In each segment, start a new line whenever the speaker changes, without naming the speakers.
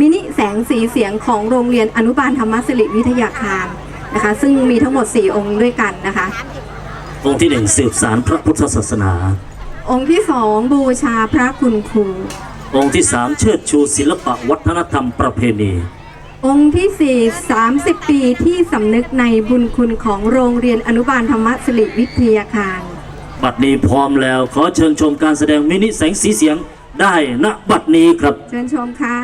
มินิแสงสีเสียงของโรงเรียนอนุบาลธรรมสิริวิทยาคารนะคะ ซึ่งมีทั้งหมด 4 องค์ด้วยกันนะคะ
องค์ที่หนึ่งสืบสารพระพุทธศาสนา
องค์ที่สองบูชาพระคุณครู
องค์ที่สามเชิดชูศิลปะวัฒนธรรมประเพณี
องค์ที่สี่30 ปีที่สำนึกในบุญคุณของโรงเรียนอนุบาลธรรมสิริวิทยาคาร
บัดนี้พร้อมแล้วขอเชิญชมการแสดงมินิแสงสีเสียงได้ณบัดนี้ครับ
เชิญชมค่ะ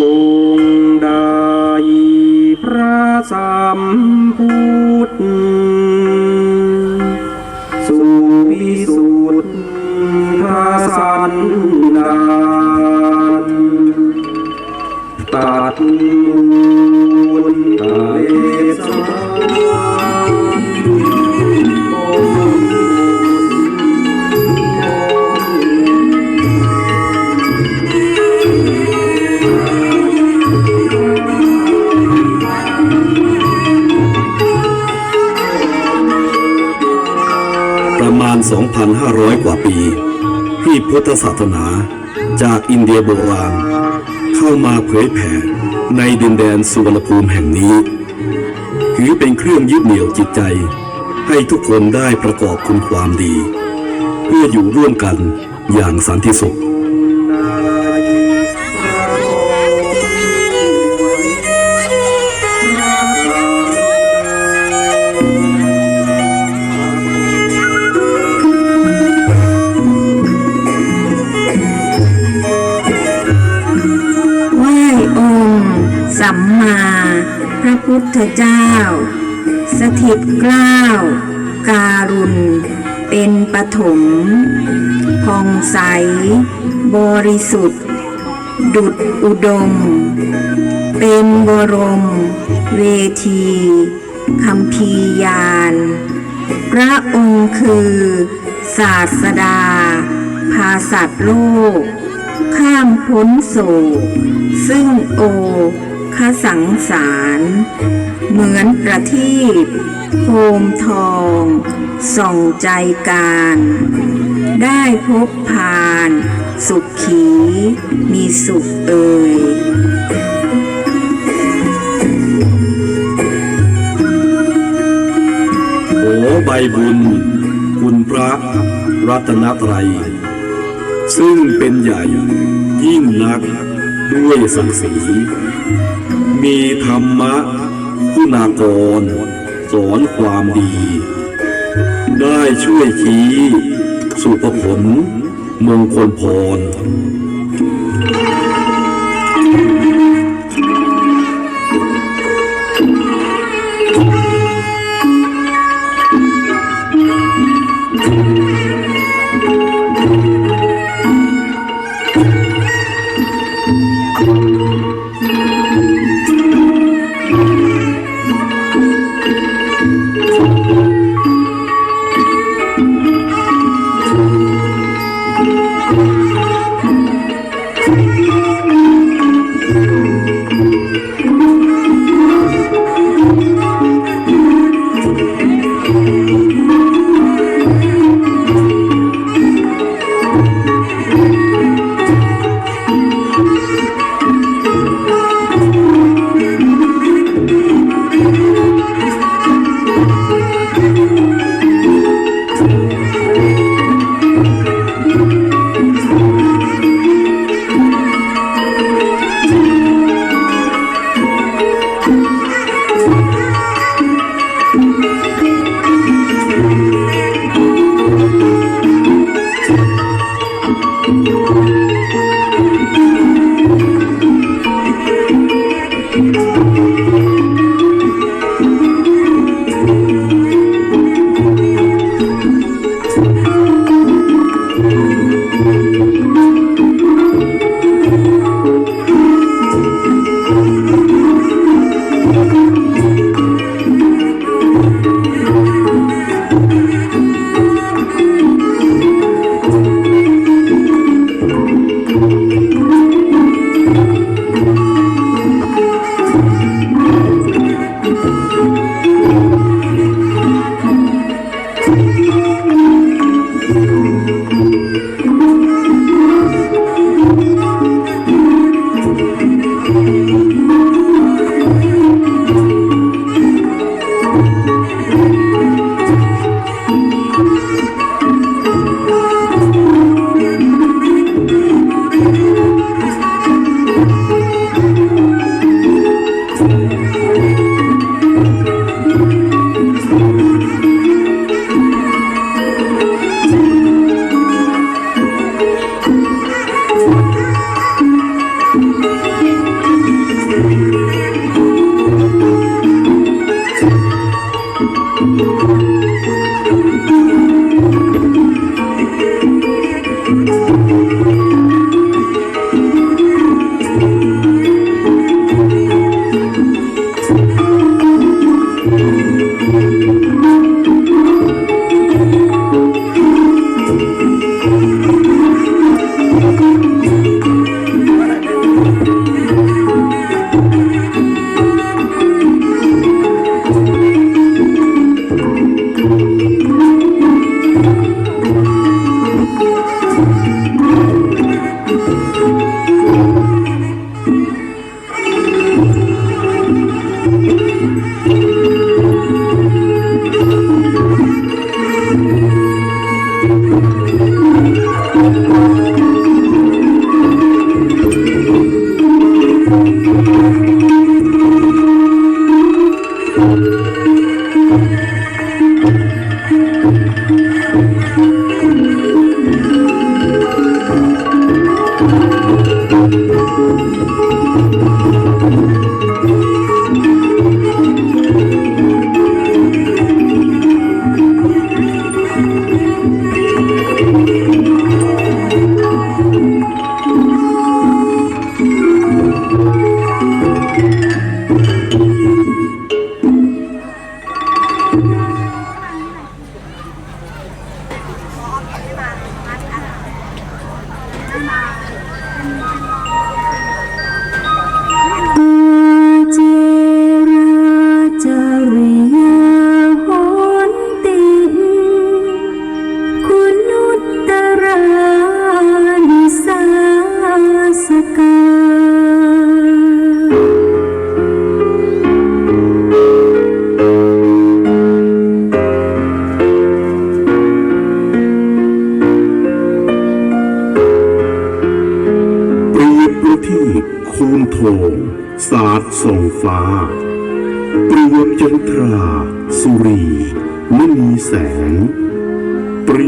องค์ใดพระสัมพุทธสุวิสุทธาสันดานตัด
2,500 กว่าปีที่พุทธศาสนาจากอินเดียโบราณ เข้ามาเผยแผ่ในดินแดนสุวรรณภูมิแห่งนี้ ถือเป็นเครื่องยึดเหนี่ยวจิตใจ ให้ทุกคนได้ประกอบคุณความดี เพื่ออยู่ร่วมกันอย่างสันติสุข
เจ้า สถิตกล้าว การุณ เป็นปฐมผ่องใส บริสุทธิ์ ดุจอุดม เป็นบรม เวทีคำพียาน พระองค์คือ ศาสดาพาสัตว์โลก ข้ามพ้นโศกซึ่งโอ คสังสาร เหมือนประทีปโคมทอง ส่องใจการ ได้พบผ่าน สุขขี มีสุขเอ่ย
โอใบบุญ คุณพระรัตนตรัย ซึ่งเป็นใหญ่ยิ่งนักด้วยศักดิ์ศรี มีธรรมะคุณากร สอนความดี ได้ช่วยชี้สุภผลมงคลพร
ข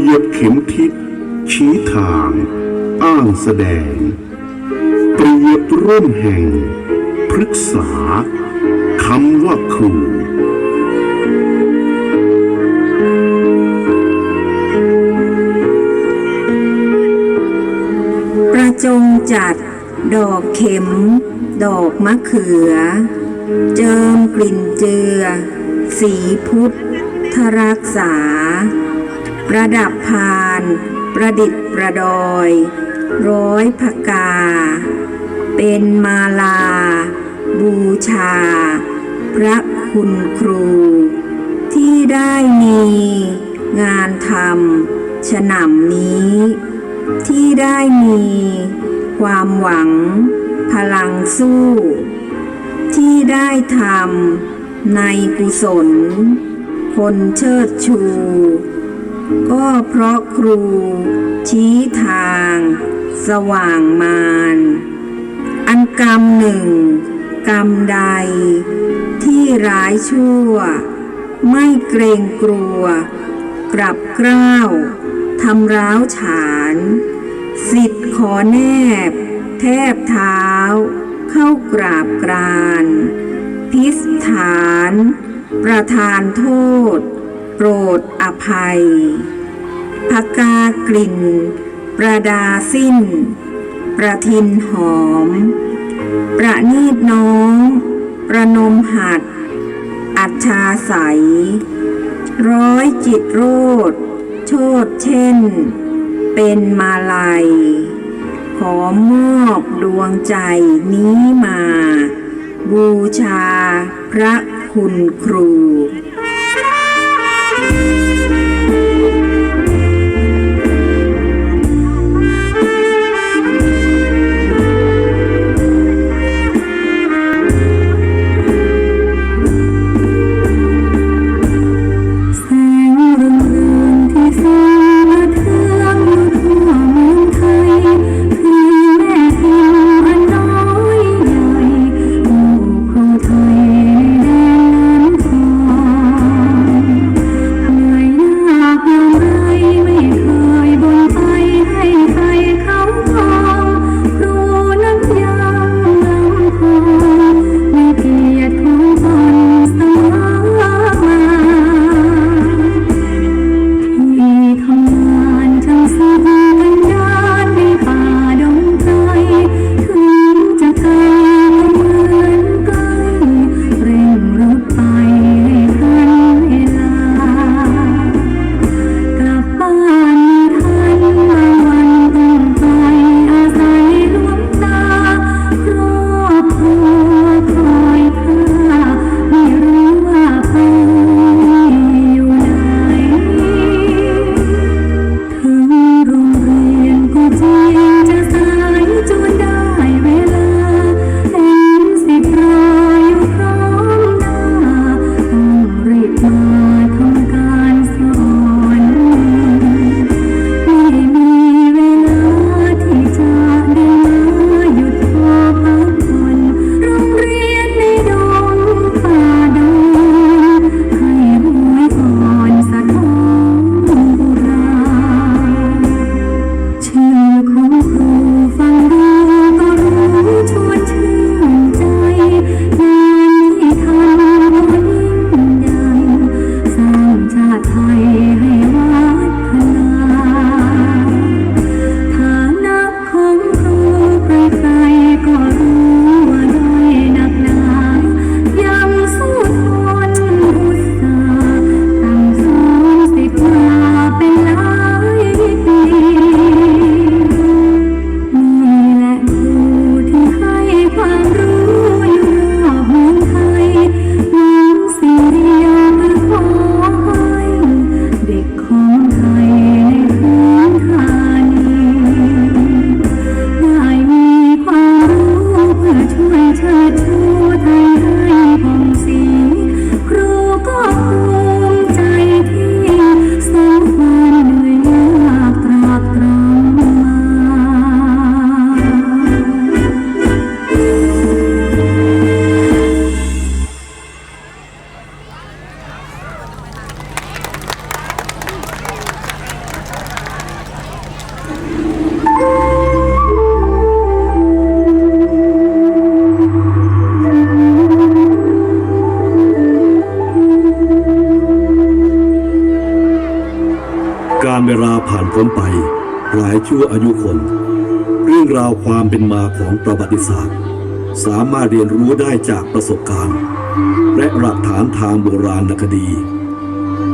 เป
รียบเข็มทิศชี้ทาง อ้างแสดงเปรียบร่มแห่ง พฤกษาคำว่าครู
ประจงจัดดอกเข็ม ดอกมะเขือ เจิมกลิ่นเจือ สีพุทธรักษา ประดับพาน ประดิษฐ์ประดอย ร้อยพกา เป็นมาลา บูชา พระคุณครู ที่ได้มีงานทำฉนำนี้ ที่ได้มีความหวัง พลังสู้ ที่ได้ทำในกุศล คนเชิดชู ก็เพราะครูชี้ทาง สว่างมานอันกรรมหนึ่ง กรรมใด ที่ร้ายชั่ว ไม่เกรงกลัว กลับเกล้าวทำร้าวฉาน สิทธิ์ขอแนบ แทบเท้า เข้ากราบกราน พิสถาน ประทานโทษ โปรด ภัยพกากลิ่น ประดาสิ้น ประทินหอม ประนีตน้อง ประนมหัด อัจฉาใส ร้อยจิตโรดโชดเช่น เป็นมาลัย ขอมอบดวงใจนี้มา บูชาพระคุณครู พ้นไป
หลายชั่วอายุคน เรื่องราวความเป็นมาของประวัติศาสตร์ สามารถเรียนรู้ได้จากประสบการณ์ และหลักฐานทางโบราณคดี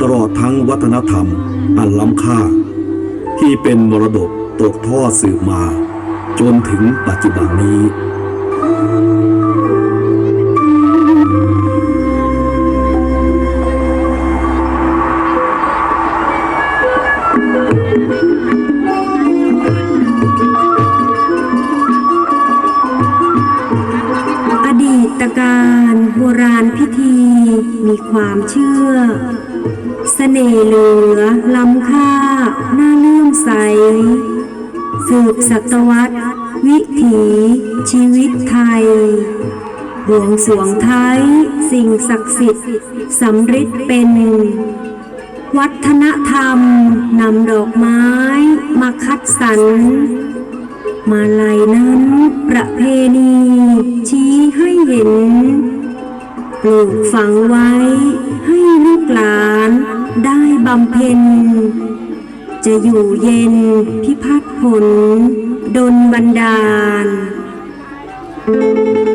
ตลอดทั้งวัฒนธรรมอันล้ำค่า ที่เป็นมรดกตกทอดสืบมา จนถึงปัจจุบันนี้
ตการโบราณพิธีมีความเชื่อเสน่ห์เหลือ ล้ำค่าน่าเลื่อมใส สืบศตวรรษ วิถีชีวิตไทยบวงสวงไทยสิ่งศักดิ์สิทธิ์สำริดเป็น วัฒนธรรมนำดอกไม้มาคัดสรร มาลัยนั้นประเพณี ให้เห็นปลูกฝังไว้ให้ลูกหลานได้บำเพ็ญ จะอยู่เย็นพิพัฒน์ผลดนบันดาล
ข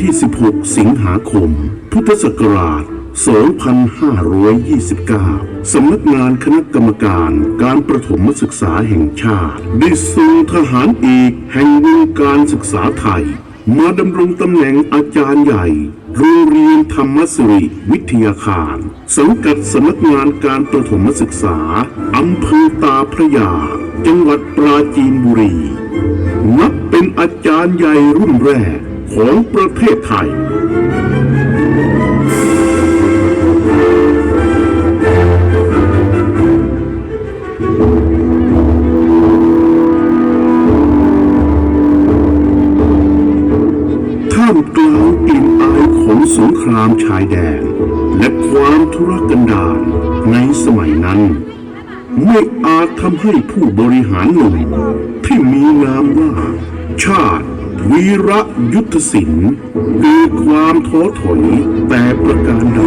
ที่ 16 สิงหาคม พุทธศักราช 2529 สำนักงานคณะกรรมการการประถมศึกษาแห่งชาติ ได้ส่งทหารเอกแห่งวงการศึกษาไทย มาดำรงตำแหน่งอาจารย์ใหญ่โรงเรียนธรรมสิริวิทยาคาร สังกัดสำนักงานการประถมศึกษาอำเภอตาพระยา จังหวัดปราจีนบุรี นับเป็นอาจารย์ใหญ่รุ่นแรก ของประเทศไทย ท่ามกลางกลิ่นอายของสงครามชายแดน และความทุรกันดารในสมัยนั้น ไม่อาจทำให้ผู้บริหารหนุ่มที่มีนามว่า ชาติวีระ ยุทธศิลป์เกิดความท้อถอยแต่ประการใด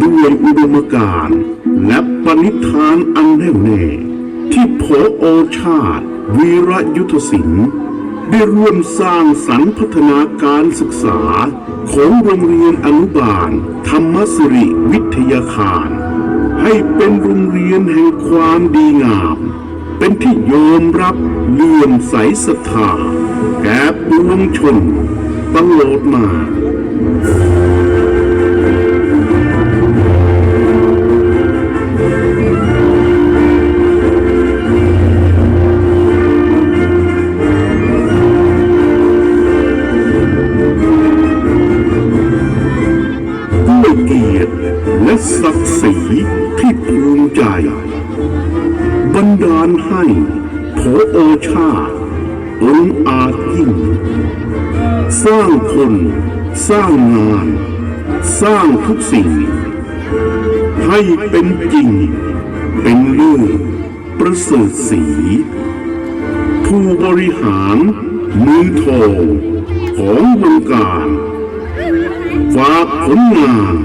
ด้วยอุดมการณ์และปณิธานอันแน่วแน่ที่พออชาติวีระยุทธศิลป์ ได้ร่วมสร้างสรรค์พัฒนาการศึกษา ของโรงเรียนอนุบาล ธรรมสิริวิทยาคาร ให้เป็นโรงเรียนแห่งความดีงาม เป็นที่ยอมรับเลื่อมใสศรัทธาแก่ปวงชนตลอดมา และศักดิ์ศรีที่ภูมิใจ บันดาลให้โผโอชาองอาจยิ่ง สร้างคน สร้างงาน สร้างทุกสิ่ง ให้เป็นจริง เป็นเรื่องประเสริฐสีผู้บริหารมือทองของวงการฝากผลงาน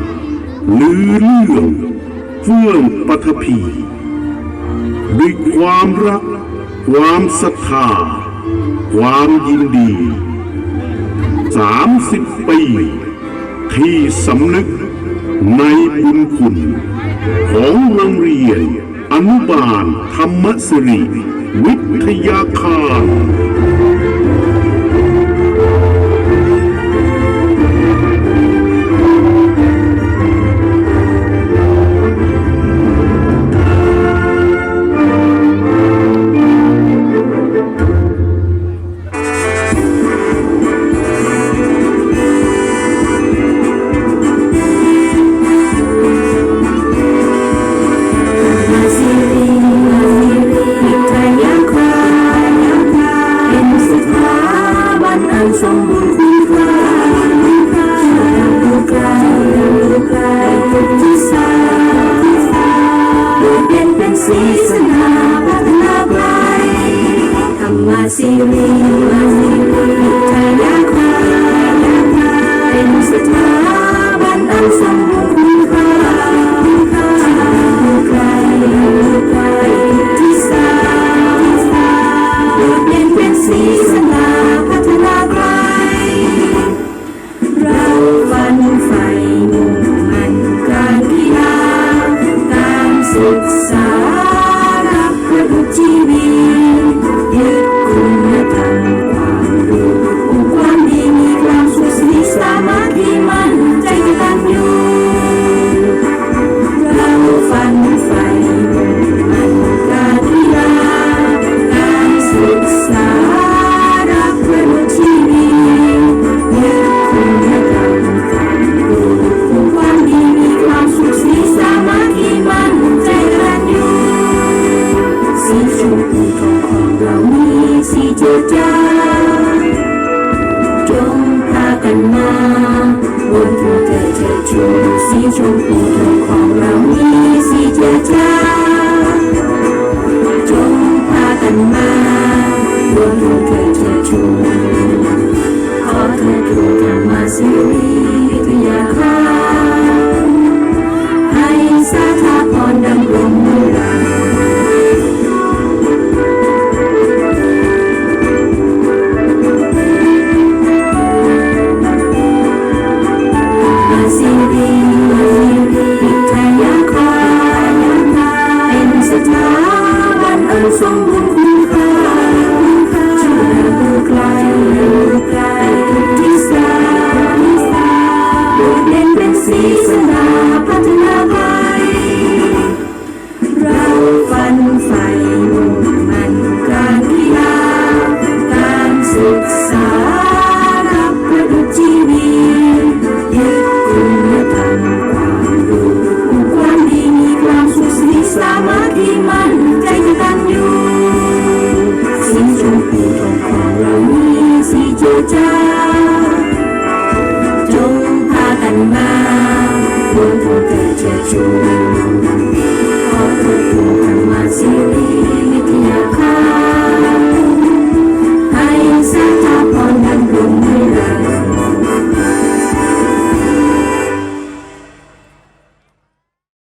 ลือเรื่องเฟื่องปัทภีด้วยความรัก ความศรัทธา ความยินดีสามสิบปี ที่สำนึกในบุญคุณ ของโรงเรียนอนุบาลธรรมสิริวิทยาคาร
สีสง่า นมาบนภูเธอเชิดชูสีชมพูเธอของเรานี้สีเจ้าจ้าจงพากันมาบนภูเธอเชิดชูขอเธอทูธรรมสิริ เด่นเป็นสีสนพัฒนาไป เราฟันใฝ่มุ่งมันกากการศึกษา